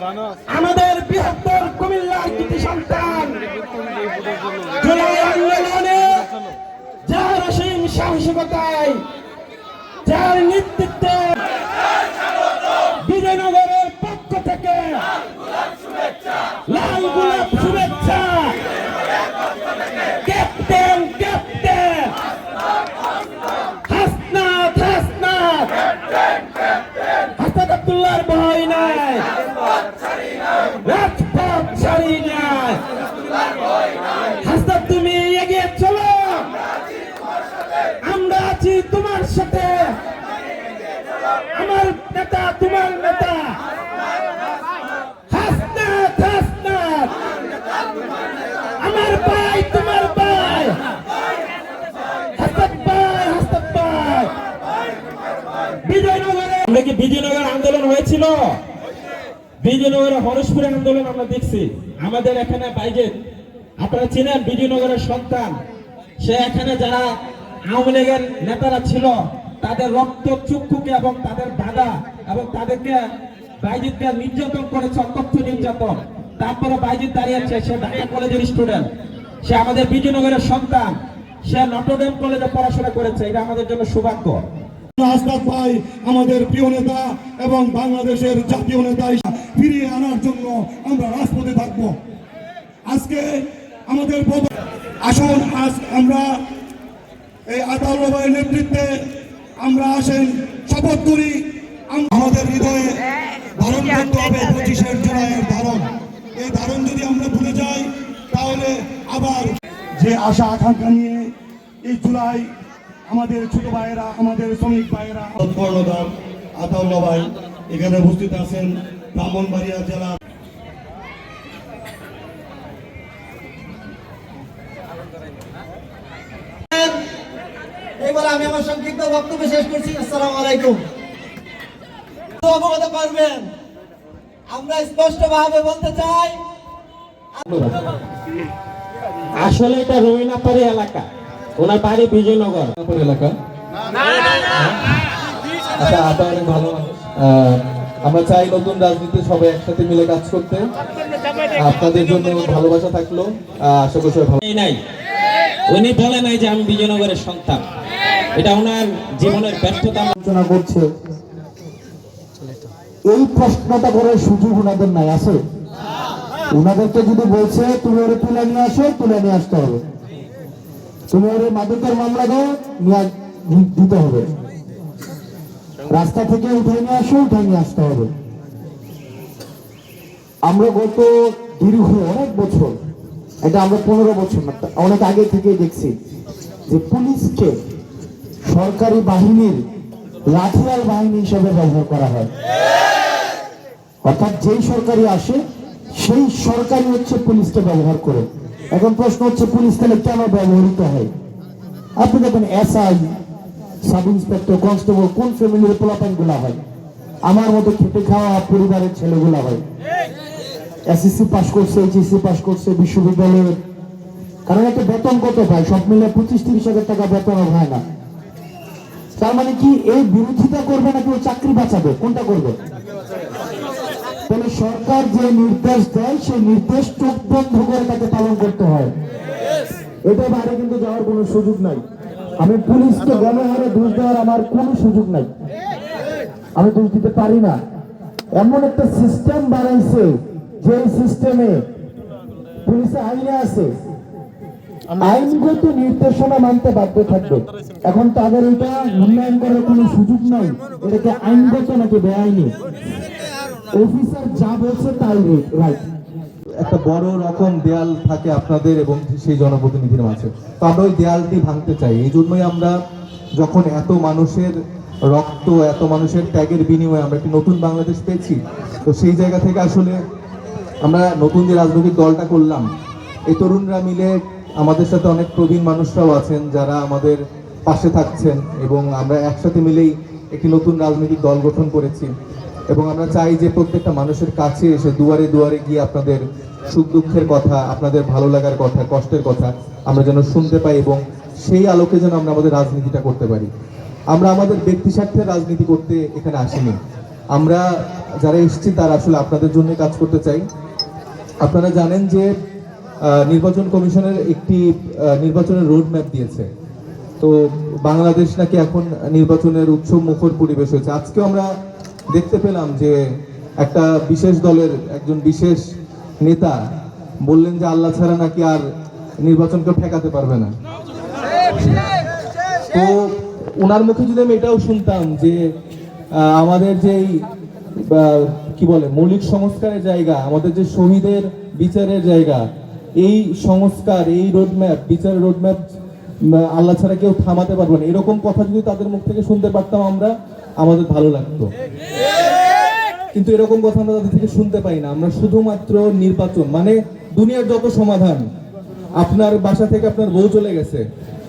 আমাদের বৃহত্তর কুমিল্লার কৃতি সন্তান, জুলাই আন্দোলনে যার অসীম সাহসিকতায়, যার নেতৃত্বে বিজয়নগরের পক্ষ থেকে লাল গোলাপ শুভেচ্ছা। Captain captain. হাসনাত হাসনাত। আব্দুল্লাহর ভয় নাই রাজপথ ছাড়ি নাই হাসনাত তুমি এগিয়ে চলো আমরা আছি তোমার সাথে আমার নেতা তোমার নেতা হাসনাত হাসনাত আমার ভাই তোমার ভাই হাসনাত ভাই হাসনাত ভাই বিজয়নগরে আন্দোলন হয়েছিল। বিজয়নগরের হরসপুরের আন্দোলন আমরা দেখছি। আমাদের এখানে বাইজেন আপনারা চিনেন বিজয়নগরের সন্তান। সে এখানে যারা আওয়ামী লীগের নেতারা ছিল, তাদের রক্ত চক্ষুকে এবং তাদের দাদা এবং তাদেরকে বাইজিৎকে নির্যাতন করেছে, অকথ্য নির্যাতন। তারপরে বাইজিৎ দাঁড়িয়েছে, সে ঢাকা কলেজের স্টুডেন্ট সে আমাদের বিজয়নগরের সন্তান। সে নটরডেম কলেজে পড়াশোনা করেছে, এটা আমাদের জন্য সৌভাগ্য। আস্তাক ভাই আমাদের প্রিয় নেতা এবং বাংলাদেশের জাতীয় নেতা ফিরিয়ে আনার জন্য আমরা রাজপথে থাকব। আজকে আমাদের আসুন, আজ আমরা এই আতাউর ভাইয়ের নেতৃত্বে আমরা আসেন, শপথ করি। আমাদের হৃদয়ে ধারণ করতে হবে পঁচিশের জুলাইয়ের ধারণ। এই ধারণ যদি আমরা ভুলে যাই, তাহলে আবার যে আশা আকাঙ্ক্ষা নিয়ে এই জুলাই আমাদের ছোট ভাইয়েরা আমাদের শ্রমিক ভাইয়েরা। আতাউল্লাহ ভাই এখানে উপস্থিত আছেন ব্রাহ্মণবাড়িয়া জেলা এবার আমি আমার সংক্ষিপ্ত বক্তব্য শেষ করছি। আসসালামু আলাইকুম। তো অবগত করবেন আমরা স্পষ্ট ভাবে বলতে চাই আসলে এটা রবীন্দ্রপাড়ি এলাকা। ওনার বাড়ি বিজয়নগর। এলাকা? আচ্ছা আটা অনেক ভালো। আহ, আমরা চাই নতুন রাজনীতি সবাই একসাথে মিলে কাজ করতে। আপনাদের জন্য ভালোবাসা থাকল। আশা করি সবাই ভালো নাই। উনি বলে নাই যে আমি বিজয়নগরের সন্তান। এটা ওনার জীবনের ব্যর্থতা। আলোচনা করছে। এই প্রশ্নটা করার সুযোগ ওনাদের নাই আছে? ওনাদেরকে যদি বলছে তুমি ওরে তুলে নিয়ে আসো তুলে নিয়ে আসতে হবে। মাদকের দিতে হবে। রাস্তা থেকে উঠে নিয়ে আসো উঠে নিয়ে আসতে হবে। আমরা গত দীর্ঘ অনেক বছর, এটা আমরা পনেরো বছর অনেক আগে থেকেই দেখছি যে পুলিশকে সরকারি বাহিনীর লাঠিয়াল বাহিনী হিসেবে ব্যবহার করা হয়। অর্থাৎ যেই সরকারি আসে, সেই সরকারি হচ্ছে পুলিশকে ব্যবহার করে। এখন প্রশ্ন হচ্ছে, পুলিশ তাহলে কেন ব্যবহৃত হয়? আপনি দেখেন এসআই সাব ইন্সপেক্টর কনস্টেবল, কোন ফ্যামিলির পোলাপানগুলা হয়? আমার মতো খেটে খাওয়া পরিবারের ছেলেগুলা হয়। এসএসসি পাশ করছে, এইচএসসি পাশ করছে, বিশ্ববিদ্যালয়ের। কারণ একটা বেতন কত পায়? সব মিলে পঁচিশ তিরিশ হাজার টাকা বেতন হয় না। তার মানে কি, এই বিরোধিতা করবে নাকি ও চাকরি বাঁচাবে? কোনটা করবে? তাহলে সরকার যে নির্দেশ দেয় সেই নির্দেশ চোখ বন্ধ করে তাকে পালন করতে হয়। এটা বাইরে কিন্তু যাওয়ার কোনো সুযোগ নাই। আমি পুলিশকে গণহারে দোষ দেওয়ার আমার কোনো সুযোগ নাই। আমি দোষ দিতে পারি না। এমন একটা সিস্টেম বানাইছে যে সিস্টেমে পুলিশে আইনে আছে। আইনগত নির্দেশনা মানতে বাধ্য থাকবে। এখন তাদের এটা মূল্যায়ন করার কোনো সুযোগ নাই। এটাকে আইনগত নাকি বেআইনি? অফিসার যা বলছে তাই রাইট একটা বড় রকম দেয়াল থাকে আপনাদের এবং সেই জনপ্রতিনিধির মাঝে। তো আমরা ওই দেয়ালটি ভাঙতে চাই। এই জন্যই আমরা যখন এত মানুষের রক্ত, এত মানুষের ত্যাগের বিনিময়ে আমরা একটি নতুন বাংলাদেশ পেয়েছি, তো সেই জায়গা থেকে আসলে আমরা নতুন যে রাজনৈতিক দলটা করলাম, এই তরুণরা মিলে আমাদের সাথে অনেক প্রবীণ মানুষরাও আছেন যারা আমাদের পাশে থাকছেন এবং আমরা একসাথে মিলেই একটি নতুন রাজনৈতিক দল গঠন করেছি। এবং আমরা চাই যে প্রত্যেকটা মানুষের কাছে এসে দুয়ারে দুয়ারে গিয়ে আপনাদের সুখ দুঃখের কথা, আপনাদের ভালো লাগার কথা, কষ্টের কথা আমরা যেন শুনতে পাই এবং সেই আলোকে যেন আমরা আমাদের রাজনীতিটা করতে পারি। আমরা আমাদের ব্যক্তি স্বার্থের রাজনীতি করতে এখানে আসিনি। আমরা যারা এসেছি তারা আসলে আপনাদের জন্য কাজ করতে চাই। আপনারা জানেন যে নির্বাচন কমিশনের একটি নির্বাচনের রোড ম্যাপ দিয়েছে। তো বাংলাদেশ নাকি এখন নির্বাচনের উৎসব মুখর পরিবেশ হয়েছে। আজকেও আমরা দেখতে পেলাম যে একটা বিশেষ দলের একজন বিশেষ নেতা বললেন যে আল্লাহ ছাড়া নাকি আর নির্বাচনকে ঠেকাতে পারবে না। তো ওনার মুখে যদি আমি এটাও শুনতাম যে আমাদের যেই কি বলে, মৌলিক সংস্কারের জায়গা, আমাদের যে শহীদের বিচারের জায়গা, এই সংস্কার, এই রোডম্যাপ বিচারের রোডম্যাপ আল্লাহ ছাড়া কেউ থামাতে পারবে না। এরকম কথা যদি তাদের মুখ থেকে শুনতে পারতাম আমরা আমাদের ভালো লাগতো। কিন্তু এরকম কথা আমরা তাদের থেকে শুনতে পাই না। আমরা শুধুমাত্র নির্বাচন মানে দুনিয়ার যত সমাধান আপনার বাসা থেকে আপনার বউ চলে গেছে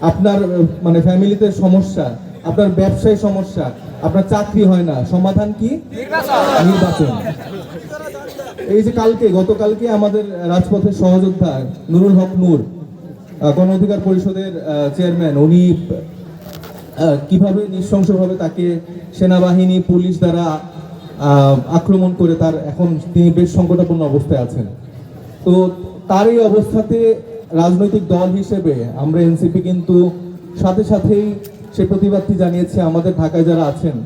আপনার মানে ফ্যামিলিতে সমস্যা আপনার ব্যবসায় সমস্যা আপনার চাকরি হয় না সমাধান কি? নির্বাচন। এই যে কালকে গতকালকে আমাদের রাজপথের সহযোদ্ধা নুরুল হক নূর গণ অধিকার পরিষদের চেয়ারম্যান উনি কীভাবে নৃশংসভাবে তাকে সেনাবাহিনী, পুলিশ দ্বারা আক্রমণ করে তার এখন তিনি বেশ সংকটাপন্ন অবস্থায় আছেন। তো তার এই অবস্থাতে রাজনৈতিক দল হিসেবে আমরা এনসিপি কিন্তু সাথে সাথেই সে প্রতিবাদটি জানিয়েছে, আমাদের ঢাকায় যারা আছেন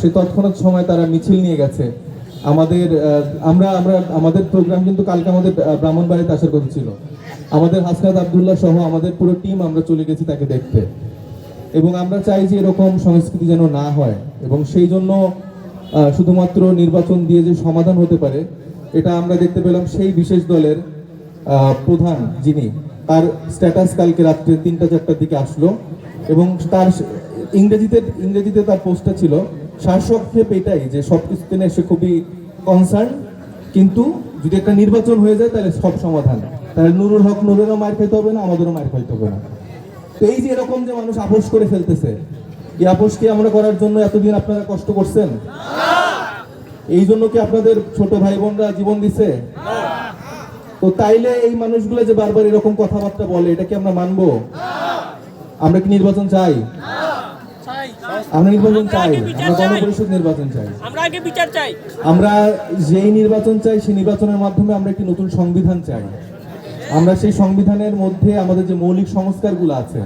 সে তৎক্ষণাৎ সময় তারা মিছিল নিয়ে গেছে। আমাদের আমরা আমরা, আমাদের প্রোগ্রাম কিন্তু কালকে আমাদের ব্রাহ্মণবাড়িতে আসার কথা ছিল। আমাদের হাসনাত আবদুল্লাহ সহ আমাদের পুরো টিম আমরা চলে গেছি তাকে দেখতে। এবং আমরা চাই যে এরকম সংস্কৃতি যেন না হয় এবং সেই জন্য শুধুমাত্র নির্বাচন দিয়ে যে সমাধান হতে পারে, এটা আমরা দেখতে পেলাম সেই বিশেষ দলের প্রধান যিনি, তার স্ট্যাটাস কালকে রাত্রে তিনটা চারটার দিকে আসলো এবং তার ইংরেজিতে ইংরেজিতে তার পোস্টটা ছিল সারসংক্ষেপ এটাই যে সব কিছুতে সে খুবই কনসার্ন কিন্তু যদি একটা নির্বাচন হয়ে যায়, তাহলে সব সমাধান। তাহলে নুরুল হক নুরেরও মার খাইতে হবে না, আমাদেরও মার খাইতে হবে না। এই যে এরকম যে মানুষ আপোষ করে ফেলতেছে এই আপোষ কি আমরা করার জন্য এতদিন আপনারা কষ্ট করছেন? এই জন্য কি আপনাদের ছোট ভাই বোনরা জীবন দিছে? তো তাইলে এই মানুষগুলো যে বারবার এরকম কথাবার্তা বলে এটা কি আমরা মানবো? আমরা কি নির্বাচন চাই? আমরা নির্বাচন চাই আমরা গণপরিষদ নির্বাচন চাই। আমরা আগে বিচার চাই। আমরা যেই নির্বাচন চাই সেই নির্বাচনের মাধ্যমে আমরা একটি নতুন সংবিধান চাই। আমরা সেই সংবিধানের মধ্যে আমাদের যে মৌলিক সংস্কারগুলো আছে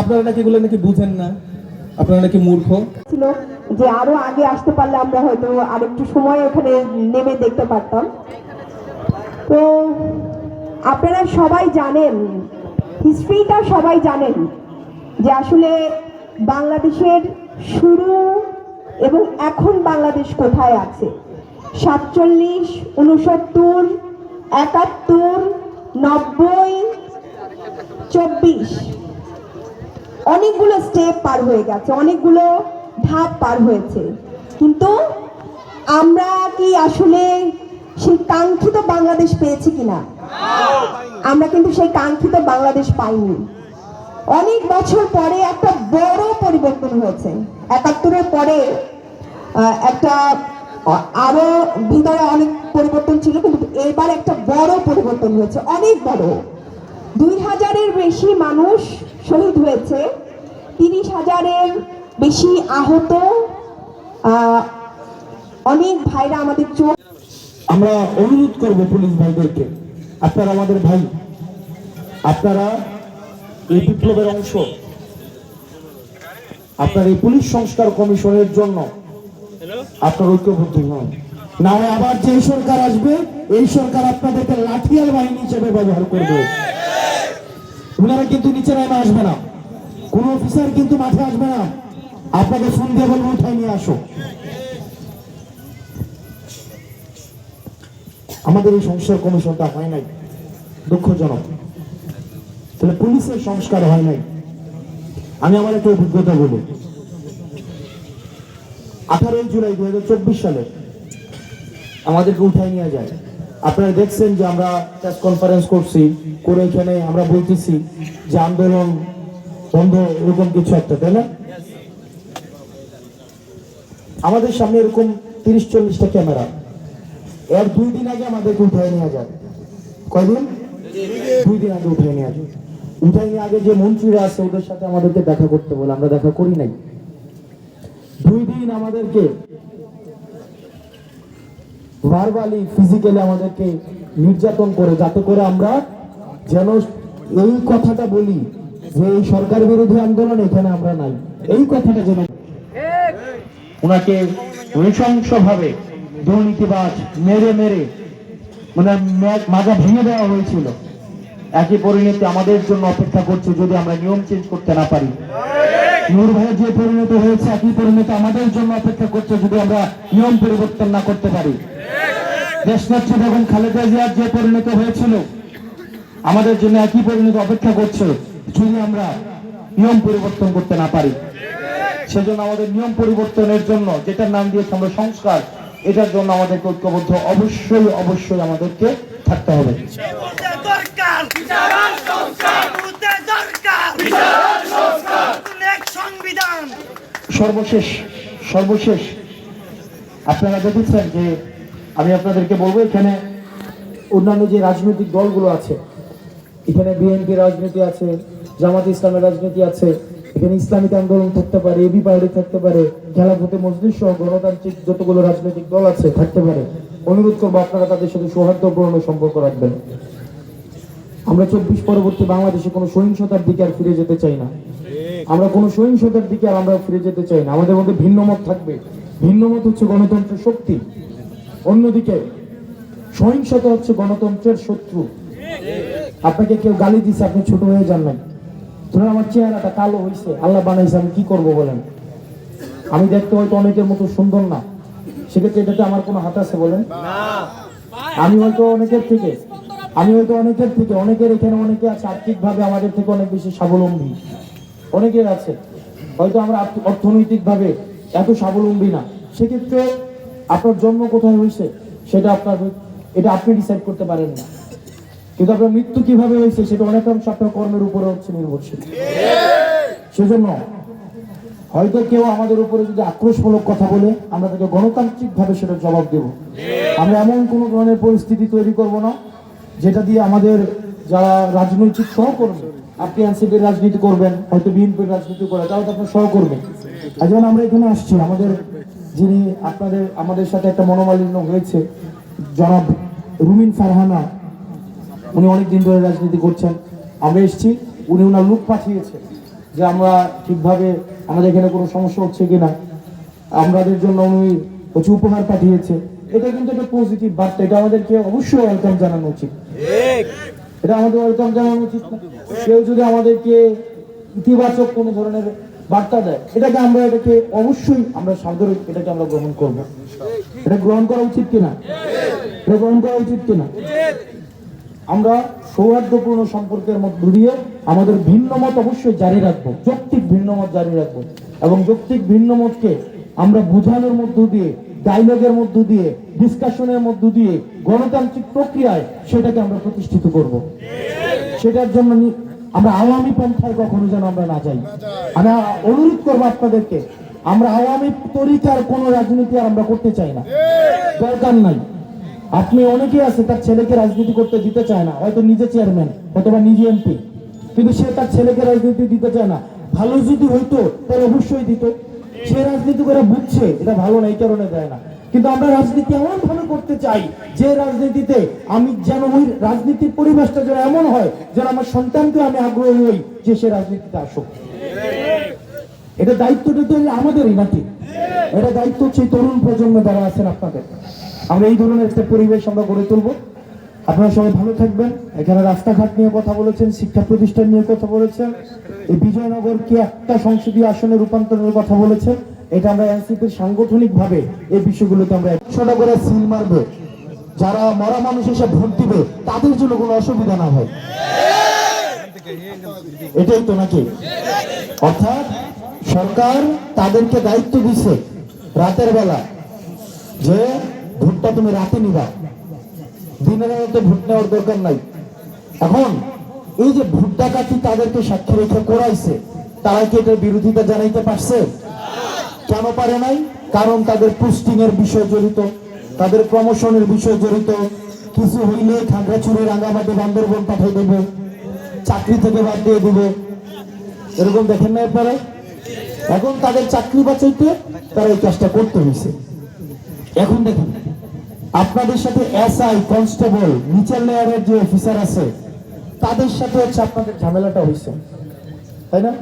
আপনারা নাকি এগুলো নাকি বুঝেন না? আপনারা নাকি মূর্খ? ছিল যে আরও আগে আসতে পারলে আমরা হয়তো আরেকটু সময় ওখানে নেমে দেখতে পারতাম। তো আপনারা সবাই জানেন হিস্ট্রিটা সবাই জানেন, যে আসলে বাংলাদেশের শুরু এবং এখন বাংলাদেশ কোথায় আছে? সাতচল্লিশ উনসত্তর একাত্তর, নব্বই, চব্বিশ। অনেকগুলো স্টেপ পার হয়ে গেছে, অনেকগুলো ধাপ পার হয়েছে। কিন্তু আমরা কি আসলে সেই কাঙ্ক্ষিত বাংলাদেশ পেয়েছি কিনা? আমরা কিন্তু সেই কাঙ্ক্ষিত বাংলাদেশ পাইনি। অনেক বছর পরে একটা বড় পরিবর্তন হয়েছে। একাত্তরের পরে একটা আরও ভিতরে অনেক পরিবর্তন ছিল কিন্তু এবার একটা বড় পরিবর্তন হয়েছে অনেক বড়। দুই হাজারের বেশি মানুষ শহীদ হয়েছে তিরিশ হাজারের বেশি আহত আহ, অনেক ভাইরা আমাদের চোখ আমরা অনুরোধ করব পুলিশ ভাইদেরকে আপনারা আমাদের ভাই আপনারা এই বিপ্লবের অংশ আপনার এই পুলিশ সংস্কার কমিশনের জন্য আপনার ঐক্যবদ্ধ হন। না আবার যে সরকার আসবে, এই সরকার আপনাদেরকে লাঠিয়াল বাহিনী হিসেবে ব্যবহার করবে। ওনারা কিন্তু নিচে নেমে আসবে না। কোন অফিসার কিন্তু মাঠে আসবে না। আপনাকে ফোন দিয়ে বলব উঠাই নিয়ে আসো। আমাদের এই সংস্কার কমিশনটা হয় নাই। দুঃখজনক। তাহলে পুলিশের সংস্কার হয় নাই। আমি আমার একটা অভিজ্ঞতা বলি। আঠারোই জুলাই দু হাজার চব্বিশ সালে আমাদেরকে উঠাই নিয়ে যায়। আপনারা দেখছেন যে আমরা প্রেস কনফারেন্স করছি, করে এখানে আমরা বলতেছি যে আন্দোলন বন্ধ, এরকম কিছু একটা, তাই না? আমাদের সামনে এরকম তিরিশ চল্লিশটা ক্যামেরা। এর দুই দিন আগে আমাদেরকে উঠাই নেওয়া যায়। কয়দিন? দুই দিন আগে উঠাই নেওয়া যায়। উঠাই নিয়ে আগে যে মন্ত্রীরা আছে, ওদের সাথে আমাদেরকে দেখা করতে বলে, আমরা দেখা করি নাই। দুই দিন আমাদেরকে ভার্বালি ফিজিক্যালি আমাদেরকে নির্যাতন করে, যাতে করে আমরা যেন এই কথাটা বলি যে এই সরকার বিরোধী আন্দোলন এখানে আমরা নাই। এই কথাটা যেন ওনাকে নৃশংসভাবে দুর্নীতিবাজ, মেরে মেরে মানে মাজা ভেঙে দেওয়া হয়েছিল। একই পরিণতি আমাদের জন্য অপেক্ষা করছে যদি আমরা নিয়ম চেঞ্জ করতে না পারি। যে পরিণত হয়েছে, একই পরিণতি আমাদের জন্য অপেক্ষা করছে যদি আমরা নিয়ম পরিবর্তন না করতে পারি। দেশনেত্রী বেগম খালেদা জিয়ার যে পরিণত হয়েছিল, আমাদের জন্য একই পরিণত অপেক্ষা করছে, যদি আমরা নিয়ম পরিবর্তন করতে না পারি। সেজন্য আমাদের নিয়ম পরিবর্তনের জন্য, যেটার নাম দিয়েছে আমরা সংস্কার, এটার জন্য আমাদেরকে ঐক্যবদ্ধ অবশ্যই অবশ্যই আমাদেরকে থাকতে হবে। সর্বশেষ সর্বশেষ, আপনারা দেখেছেন যে আমি আপনাদেরকে বলব, এখানে অন্যান্য যে রাজনৈতিক দলগুলো আছে, এখানে বিএনপি রাজনীতি আছে, জামাত ইসলামের রাজনীতি আছে, এখানে ইসলামিক আন্দোলন থাকতে পারে, এবি পার্টি থাকতে পারে, খেলাফতে মসজিদ সহ গণতান্ত্রিক যতগুলো রাজনৈতিক দল আছে থাকতে পারে। অনুরোধ করব আপনারা তাদের সাথে সৌহার্দ্যপূর্ণ সম্পর্ক রাখবেন। আমরা চব্বিশ পরবর্তী বাংলাদেশে কোনো সহিংসতার দিকে আর ফিরে যেতে চাই না। আমরা কোনো সহিংসতার দিকে আর আমরা ফিরে যেতে চাই না। আমাদের মধ্যে ভিন্ন মত থাকবে। ভিন্ন মত হচ্ছে গণতন্ত্রের শক্তি। অন্যদিকে সহিংসতা হচ্ছে গণতন্ত্রের শত্রু। আপনাকে কেউ গালি দিছে, আপনি ছোট হয়ে যান নাই। ধরুন আমার চেহারাটা কালো হয়েছে আল্লাহ বানাইছে, আমি কি করব বলেন? আমি দেখতে হয়তো অনেকের মতো সুন্দর না। সেক্ষেত্রে এটাতে আমার কোনো হাত আছে বলেন? আমি হয়তো অনেকের থেকে, আমি হয়তো অনেকের থেকে, অনেকের এখানে অনেকে আছে, আর্থিকভাবে আমাদের থেকে অনেক বেশি স্বাবলম্বী। অনেকের আছে। হয়তো আমরা অর্থনৈতিকভাবে এত স্বাবলম্বী না। সেক্ষেত্রে আপনার জন্ম কোথায় হয়েছে, সেটা আপনার এটা আপনি ডিসাইড করতে পারেন না। কিন্তু আপনার মৃত্যু কীভাবে হয়েছে, সেটা অনেকাংশ আপনার কর্মের উপরে হচ্ছে নির্ভরশীল। সেজন্য হয়তো কেউ আমাদের উপরে যদি আক্রোশমূলক কথা বলে, আমরা তাকে গণতান্ত্রিক ভাবে সেটা জবাব দেব। আমরা এমন কোন ধরনের পরিস্থিতি তৈরি করব না, যেটা দিয়ে আমাদের যারা রাজনৈতিক সহকর্মী, আপনি এনসিপির রাজনীতি করবেন, হয়তো বিএনপির রাজনীতি করে তাও তো আপনার সহকর্মী। যেমন আমরা এখানে আসছি, আমাদের যিনি আপনাদের, আমাদের সাথে একটা মনোমালিন্য হয়েছে, জনাব রুমিন ফারহানা। উনি অনেক দিন ধরে রাজনীতি করছেন। আমরা এসেছি, উনি ওনার লুক পাঠিয়েছে যে আমরা ঠিকভাবে, আমাদের এখানে কোনো সমস্যা হচ্ছে কিনা। আমাদের জন্য উনি হচ্ছে উপহার পাঠিয়েছে। এটা কিন্তু একটা পজিটিভ বার্তা, এটা আমাদেরকে অবশ্যই ওয়েলকাম জানানো উচিত। এটা আমাদের ওয়েলকাম জানানো উচিত কেউ যদি আমাদেরকে ইতিবাচক কোনো ধরনের বার্তা দেয়। এটাকে আমরা এটাকে অবশ্যই আমরা সাদরে এটাকে আমরা গ্রহণ করব। এটা গ্রহণ করা উচিত কিনা? এটা গ্রহণ করা উচিত কিনা? আমরা সৌহার্দ্যপূর্ণ সম্পর্কের মধ্য দিয়ে আমাদের ভিন্ন মত অবশ্যই জারি রাখব, যৌক্তিক ভিন্ন মত জারি রাখব এবং যৌক্তিক ভিন্ন মতকে আমরা বোঝানোর মধ্য দিয়ে ডায়লগের মধ্য দিয়ে ডিসকাশনের মধ্য দিয়ে গণতান্ত্রিক প্রক্রিয়ায় সেটাকে আমরা প্রতিষ্ঠিত করব। সেটার জন্য আমরা আওয়ামী পন্থায় কখনো যেন আমরা না যাই আমি অনুরোধ করব আপনাদেরকে, আমরা আওয়ামী তরিকার কোন রাজনীতি আর আমরা করতে চাই না। দরকার নাই। আপনি অনেকেই আছে, তার ছেলেকে রাজনীতি করতে দিতে চায় না। হয়তো নিজে চেয়ারম্যান অথবা নিজে এমপি কিন্তু সে তার ছেলেকে রাজনীতি দিতে চায় না। ভালো যদি হইতো, তাহলে অবশ্যই দিত। সে রাজনীতি করে বুঝছে, এটা ভালো না, এই কারণে দেয় না। কিন্তু আমরা রাজনীতি এমন ভাবে করতে চাই যে রাজনীতিতে আমি যেন ওই রাজনীতির পরিবেশটা যেন এমন হয় যেন আমার সন্তানকে আমি আগ্রহী হই যে সে রাজনীতিতে আসুক। এটা দায়িত্বটা তো আমাদেরই নাকি? এটা দায়িত্ব হচ্ছে তরুণ প্রজন্ম যারা আছেন আপনাদের। আমরা এই ধরনের একটা পরিবেশ আমরা গড়ে তুলবো। আপনারা সবাই ভালো থাকবেন। এখানে রাস্তাঘাট নিয়ে কথা বলেছেন, শিক্ষা প্রতিষ্ঠান নিয়ে কথা বলেছেন। এই বিজয়নগরকে একটা সংসদীয় আসনে রূপান্তরের কথা বলেছেন। এটা আমরা এনসিপির সাংগঠনিক ভাবে এই বিষয়গুলোকে আমরা একশোটা করে সিল মারবে। যারা মরা মানুষ এসে ভোট দিবে, তাদের জন্য কোনো অসুবিধা না হয়। এটাই তো নাকি? অর্থাৎ সরকার তাদেরকে দায়িত্ব দিছে রাতের বেলা যে ভোটটা তুমি রাতে নিবা। দিনের মধ্যে ভোট নেওয়ার দরকার নাই। এখন এই যে ভোট ডাকাতি তাদেরকে সাক্ষী রেখে করাইছে, তারা কি এটার বিরোধিতা জানাইতে পারছে? কেন পারে নাই? কারণ তাদের পোস্টিং এর বিষয় জড়িত, তাদের প্রমোশনের বিষয় জড়িত। কিছু হইলে খাগড়াছড়ি, রাঙ্গামাটি, বান্দরবন পাঠিয়ে দেবে, চাকরি থেকে বাদ দিয়ে দিবে। এরকম দেখেন না আপনারা? এখন তাদের চাকরি বাঁচাইতে তারা এই কাজটা করতে হয়েছে এখন দেখেন, আপনাদের সাথে এসআই, কনস্টেবল নিচের লেয়ারের যে অফিসার আছে, তাদের সাথে হচ্ছে আপনাদের ঝামেলাটা হয়েছে তাই না?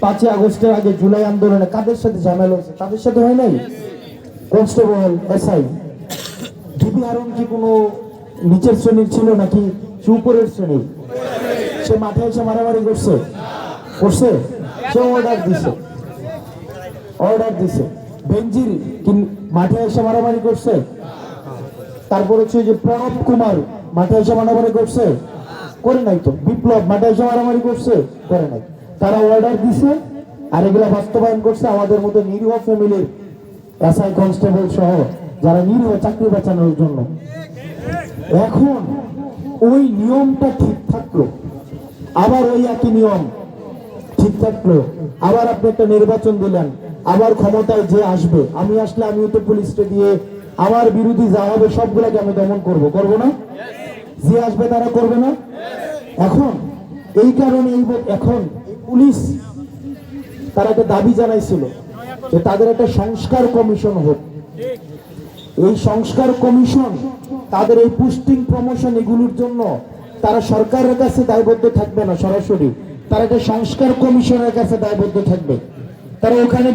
পাঁচই আগস্টের আগে জুলাই আন্দোলনে কাদের সাথে ঝামেলা হয়েছে? তাদের সাথে হয় নাই? Constable SI. ডিবি হারুন কি কোনো নিচের শ্রেণির ছিল নাকি উপরের শ্রেণির? সে মাঠে এসে মারামারি করছে? করছে? সে অর্ডার দিছে। অর্ডার দিছে। বেঞ্জির কি মাঠে এসে মারামারি করছে? তারপর হচ্ছে যে প্রণব কুমার মাঠে এসে মারামারি করছে? করে নাই তো। বিপ্লব মাঠে এসে মারামারি করছে? করে নাই। তারা অর্ডার দিছে, আর এগুলা বাস্তবায়ন করছে আমাদের মতো নিরীহ ফ্যামিলির এসআই কনস্টেবল সহ, যারা নিরীহ চাকরি বাঁচানোর জন্য। এখন ওই নিয়মটা ঠিক থাকল, আবার ওই একই নিয়ম ঠিক থাকল, আবার আপনি একটা নির্বাচন দিলেন, আবার ক্ষমতায় যে আসবে, আমি আসলে আমিও তো পুলিশকে দিয়ে আমার বিরোধী যা হবে সবগুলোকে আমি দমন করব। করব না? যে আসবে তারা করবে না? এখন এই কারণে এই এখন পুলিশ তারা একটা দাবি জানাইছিল যে তাদের একটা সংস্কার কমিশন হোক। এই সংস্কার কমিশন, তাদের এই পুস্টিং প্রমোশন এগুলোর জন্য তারা সরকারের কাছে দায়বদ্ধ থাকবে না সরাসরি। তারা একটা সংস্কার কমিশনের কাছে দায়বদ্ধ থাকবে। তারা ওখানে